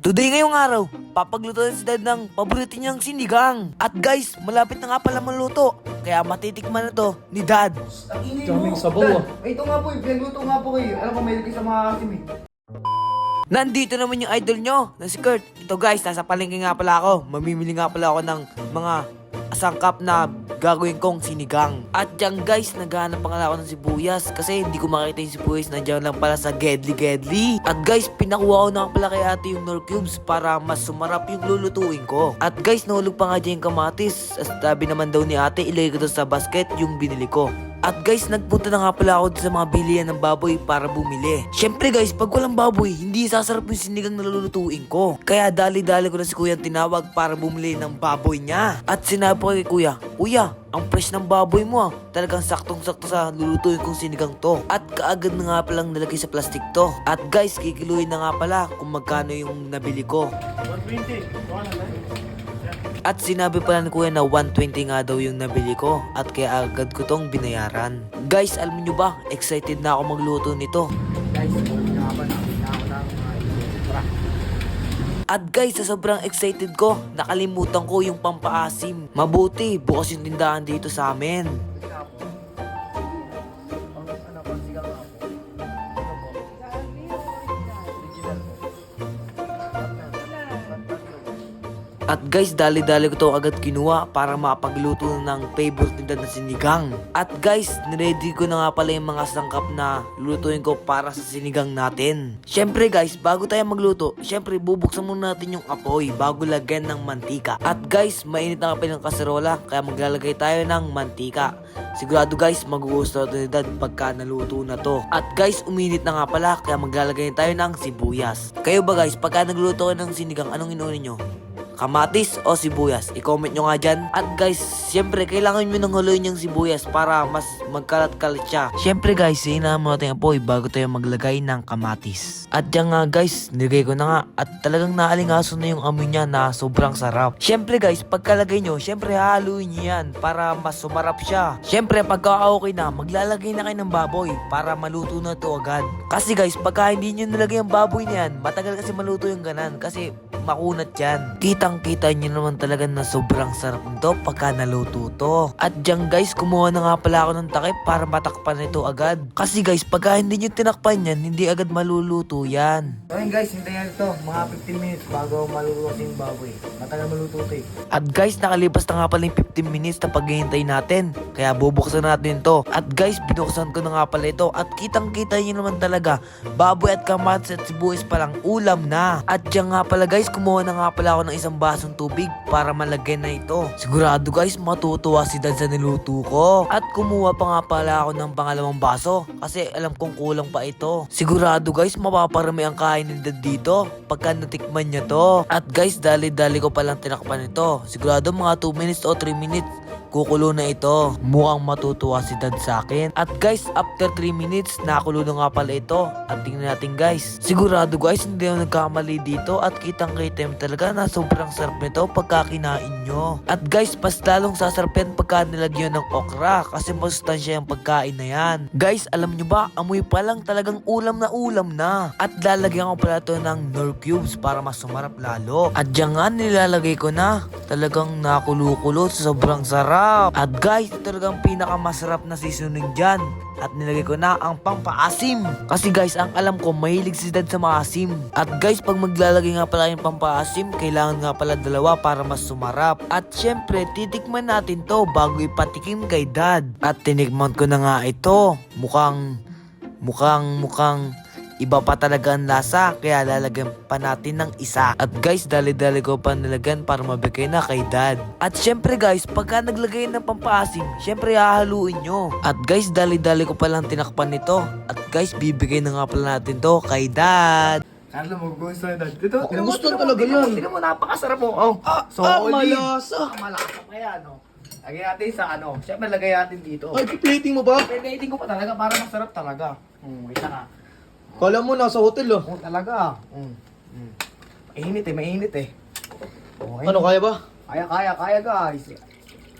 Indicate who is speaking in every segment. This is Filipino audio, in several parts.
Speaker 1: Today ngayong araw, papagluto si dad ng paborito niyang sinigang. At guys, malapit na nga pala maluto. Kaya matitikman na to ni dad.
Speaker 2: Daming sabaw, ah.
Speaker 3: Ay, ito nga po, eh, pinagluto nga po kayo. Alam ko, may kayo sa mga asim eh.
Speaker 1: Nandito naman yung idol nyo, na si Kurt. Ito guys, nasa palengke nga pala ako. Mamimili nga pala ako ng mga sangkap na gagawin kong sinigang. At yan guys, naghahanap pa ako ng sibuyas kasi hindi ko makita yung sibuyas. Nandiyan lang pala sa Gedli Gedli. At guys, pinakuha ko na pala kay ate yung nor cubes para mas sumarap yung lulutuin ko. At guys, nahulog pa nga dyan yung kamatis. As sabi naman daw ni ate, ilagay ko sa basket yung binili ko. At guys, nagpunta na nga pala ako sa mga bilihan ng baboy para bumili. Syempre guys, pag walang baboy, hindi sasarap yung sinigang na lulutuin ko. Kaya dali-dali ko na si kuya tinawag para bumili ng baboy niya. At sinabi ko kay kuya, Kuya, ang fresh ng baboy mo ah. Talagang saktong-sakto sa lulutuin kong sinigang to. At kaagad na nga palang nalagay sa plastic to. At guys, kikiluhin na nga pala kung magkano yung nabili ko. At sinabi pala ni kuya na 120 nga daw yung nabili ko at kaya agad ko tong binayaran. Guys, alam nyo ba, excited na ako magluto nito.
Speaker 3: Guys.
Speaker 1: At guys, sa sobrang excited ko, nakalimutan ko yung pampaasim. Mabuti, bukas yung tindahan dito sa amin. At guys, dali-dali ko to agad kinuha para makapagluto ng favorite nila na sinigang. At guys, niready ko na nga pala yung mga sangkap na lulutuin ko para sa sinigang natin. Syempre guys, bago tayo magluto, syempre bubuksan muna natin yung apoy bago lagyan ng mantika. At guys, mainit na nga pala yung kaserola kaya maglalagay tayo ng mantika. Sigurado guys, magugusto ni dad pagka naluto na to. At guys, uminit na nga pala kaya maglalagay tayo ng sibuyas. Kayo ba guys, pagka nagluto ng sinigang, anong inuunin nyo? Kamatis o sibuyas. I-comment nyo nga dyan. At guys, syempre, kailangan nyo nang haluin yung sibuyas para mas magkalat-kalat siya. Syempre guys, sinama mo natin apoy bago tayo maglagay ng kamatis. At yan nga guys, nilagay ko na nga at talagang naalingaso na yung amoy niya na sobrang sarap. Syempre guys, pagkalagay nyo, syempre haluin nyo yan para mas sumarap siya. Syempre, pagka okay na, maglalagay na kayo ng baboy para maluto na to agad. Kasi guys, pagka hindi nyo nilagay ang baboy na yan, matagal kasi maluto yung ganan kasi makunat yan. Kitang kita nyo naman talaga na sobrang sarap nito pagka naluto to. At dyan guys, kumuha na nga pala ako ng takip para matakpan nito agad. Kasi guys, pagka hindi nyo tinakpan yan, hindi agad maluluto yan.
Speaker 3: So yun guys, hintayin natin to. Mga 15 minutes bago kasi yung baboy. Matagal maluto to eh.
Speaker 1: At guys, nakalipas na nga pala yung 15 minutes na paghihintay natin. Kaya bubuksan natin to. At guys, binuksan ko na nga pala ito. At kitang kita nyo naman talaga, baboy at kamatis at sibuyas palang ulam na. At dyan nga pala guys, kumuha na nga pala ako ng isang basong tubig para malagyan na ito. Sigurado guys, matutuwa si dad sa niluto ko. At kumuha pa nga pala ako ng pangalawang baso kasi alam kong kulang pa ito. Sigurado guys, mapaparami ang kain ni dad dito pagka natikman niya to. At guys, dali-dali ko palang tinakpan ito. Sigurado mga 2 minutes o 3 minutes kukulo na ito. Mukhang matutuwa si dad sa akin. At guys, after 3 minutes, nakulo na nga pala ito. At tingnan natin guys. Sigurado guys, hindi ako nagkamali dito. At kitang kitang talaga na sobrang sarap nito pagka kinain nyo. At guys, mas lalong sasarap yan pagka nilagyan ng okra. Kasi masustansya yung pagkain na yan. Guys, alam nyo ba, amoy pa lang talagang ulam na ulam na. At lalagyan ko pala to ng nor cubes para mas sumarap lalo. At dyan nga nilalagay ko na. Talagang nakulukulo sa sobrang sarap. At guys, ito talagang pinakamasarap na seasoning dyan. At nilagay ko na ang pampaasim. Kasi guys, ang alam ko, mahilig si dad sa maasim. At guys, pag maglalagay nga pala yung pampaasim, kailangan nga pala dalawa para mas sumarap. At syempre, titikman natin to bago ipatikim kay dad. At tinikman ko na nga ito. Mukhang, mukhang, mukhang, Iba pa talaga ang lasa, kaya lalagyan pa natin ng isa. At guys, dali-dali ko pa nilagyan para mabigay na kay dad. At syempre guys, pagka naglagay ng pampasim, syempre hahaluin nyo. At guys, dali-dali ko palang tinakpan nito. At guys, bibigay na nga pala natin to kay dad.
Speaker 3: Carlo, magugustuhan na. Dito,
Speaker 2: Magugustuhan talaga yan.
Speaker 3: Tignan mo, napakasarap mo. Oh,
Speaker 2: Ah,
Speaker 3: solid.
Speaker 2: ah, malasa.
Speaker 3: Ah, malasa pa yan, oh. Lagay natin sa ano. Siyempre, lagay natin dito.
Speaker 2: Ay, plating mo ba?
Speaker 3: Pwede ko pa talaga para masarap talaga. Hmm, wait lang ah.
Speaker 2: Kala mo nasa hotel ah.
Speaker 3: Oo, talaga. Mm. Mm. Mainit eh, mainit eh. Okay.
Speaker 2: Ano, kaya ba?
Speaker 3: Kaya, kaya, kaya guys.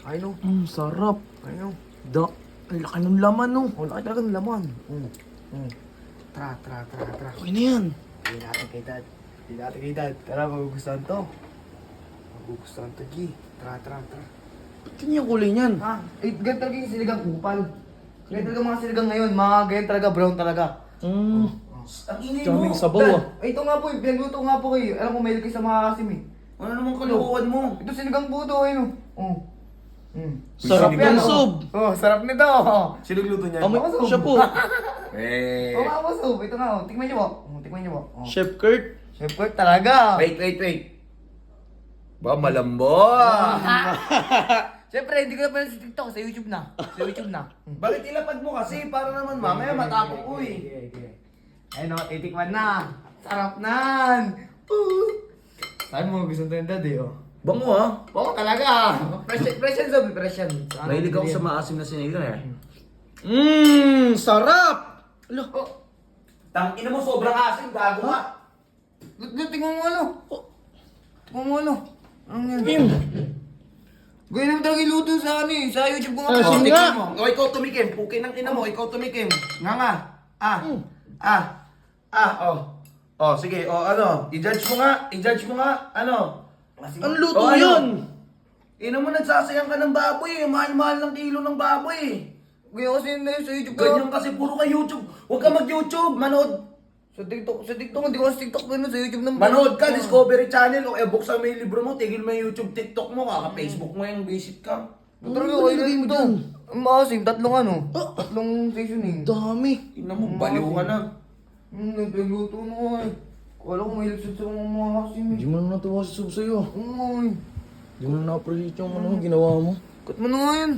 Speaker 3: Ay no.
Speaker 2: Mm, sarap.
Speaker 3: Ay no.
Speaker 2: Da, ang laki ng laman no.
Speaker 3: Oh, laki talaga ng laman. Mm. Mm. Tra, tra, tra, tra.
Speaker 2: Okay na yan.
Speaker 3: Hindi natin kay dad. Hindi natin kay dad. Tara, magugustuhan to. Magugustuhan to, G. Tara, tara, tara.
Speaker 2: Ba't ganyan kulay niyan?
Speaker 3: Ha? Eh, ganyan talaga yung siligang kupal. Ganyan talaga mga siligang ngayon. Mga ganyan talaga, brown talaga.
Speaker 2: Mm.
Speaker 3: Ang ingay
Speaker 2: Daming
Speaker 3: mo.
Speaker 2: sabaw,
Speaker 3: Dad,
Speaker 2: ah.
Speaker 3: Ito nga po, eh. pinagluto nga po kayo. Alam ko, mahilig kayo sa mga asim eh.
Speaker 4: Ano namang kalukuhan mo?
Speaker 3: Ito sinigang puto, ayun oh. Oh. Mm.
Speaker 2: Sarap
Speaker 3: yan, oh.
Speaker 2: Sob.
Speaker 3: Oh, sarap nito. Oh.
Speaker 4: Sino nagluto niyan?
Speaker 2: Amoy,
Speaker 3: Ako, Sob.
Speaker 2: siya po.
Speaker 4: Eh.
Speaker 3: Oh, ako, Sob. Ito nga, oh. Tikman niyo po. Oh, tikman niyo po. Oh.
Speaker 2: Chef Kurt.
Speaker 3: Chef Kurt talaga.
Speaker 4: Wait, wait, wait. Ba, malambot.
Speaker 3: Siyempre, hindi ko na pala sa TikTok. Sa YouTube na. Sa YouTube na. Mm.
Speaker 4: Bakit ilapad mo kasi? Para naman mamaya matapok ko eh.
Speaker 3: Okay, okay. Ayun o, titikman na. Sarap nan. Uh. Sabi mo, gusto nito yung dad eh, oh.
Speaker 4: Bango ha?
Speaker 3: Oo, talaga. Fresh, fresh yan, Sob. Fresh
Speaker 4: Mahilig ako sa maasim na sinigang eh.
Speaker 2: Mmm, sarap! Alo,
Speaker 3: Oh,
Speaker 4: Tangina mo, sobrang asim, gago ka.
Speaker 3: Tingnan mo ano. Oh. Tingnan mo ano. Ano yan? Gawin naman talaga iluto sa ano eh. Sa YouTube ko nga.
Speaker 2: Ah, sige nga.
Speaker 4: mo. O, ikaw tumikim. Pukin ng ina mo, ikaw tumikim. Nga nga. Ah. Ah. Ah, oh. Oh, sige. Oh, ano? I-judge mo nga. I-judge mo nga. Ano?
Speaker 2: Ang luto
Speaker 4: Oh, ano?
Speaker 2: yun!
Speaker 4: Ina mo, nagsasayang ka ng baboy eh. Mahal-mahal ng kilo ng baboy eh.
Speaker 3: Gawin kasi yun na yun sa YouTube ko.
Speaker 4: Ganyan kasi puro ka YouTube. Huwag ka mag-YouTube. Manood.
Speaker 3: Sa TikTok, sa TikTok, hindi ko sa TikTok pero sa YouTube naman.
Speaker 4: Manood ka, Discovery Channel. O eh, buksan mo yung libro mo. Tigil mo yung YouTube, TikTok mo. Kaka-Facebook mo yung visit ka.
Speaker 2: Ano
Speaker 3: okay
Speaker 2: nilagay
Speaker 3: na
Speaker 2: mo dyan?
Speaker 3: Ang maasim, tatlong ano. Tatlong seasoning.
Speaker 2: Dami.
Speaker 4: Tingnan mo, baliw ka na.
Speaker 3: Hmm, nagluto na nga eh. Kala ko mahilig sa mga maasim eh.
Speaker 2: Hindi mo na natuwa si Sub sa'yo.
Speaker 3: Eh.
Speaker 2: Hindi mo na na-appreciate yung ano, ginawa mo.
Speaker 3: Cut mo na nga yan.